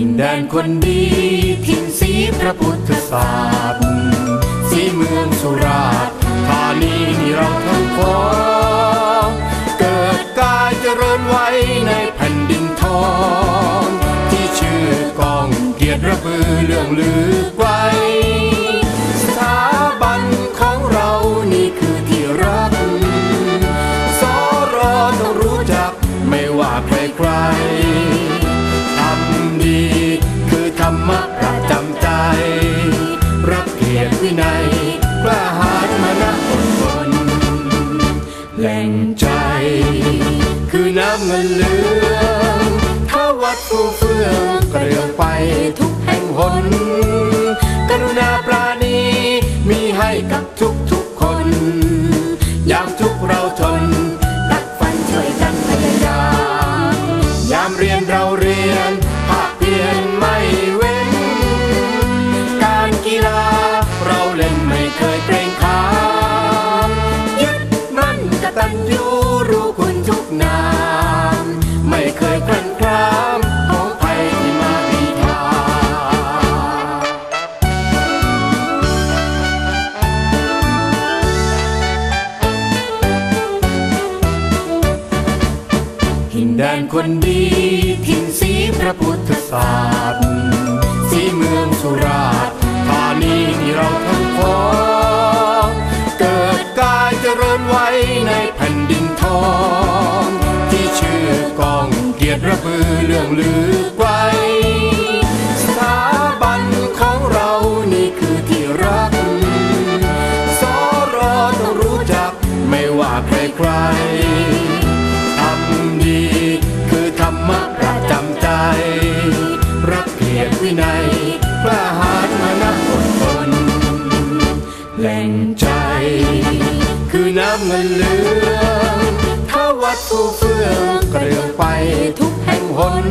ิ่นแดนคนดีถิ่นสีพระพุทธศาสตร์สีเมืองสุราษฎร์ธานีนี่เราทั้งพ้องเกิดกายเจริญไว้ในแผ่นดินทอง ที่ชื่อกองเกียรติระบือเรื่องลือไกลสถาบันของเรานี่คือที่รักสรอต้องรู้จักไม่ว่าใครใครำเงินเหลืองถ้าวัดฟูเฟื่องเกลียงไปทุกแห่งหน กรุณาปราณีมีให้กับทุกทุกๆคน ยามทุกเราทนตักฟันช่วยกันพยายาม ยามเรียนเรา แดนคนดีถิ่นสีพระพุทธศาสตร์สีเมืองสุราษฎร์ธานีที่เราทั้งพ้องเกิดกายเจริญไว้ในแผ่นดินทอง ที่ชื่อกองเกียรติระบือเรื่องลือไกล มันเงินเหลืองถ้าวัดฟูเฟื่องเกลื่องไปทุกแห่งหน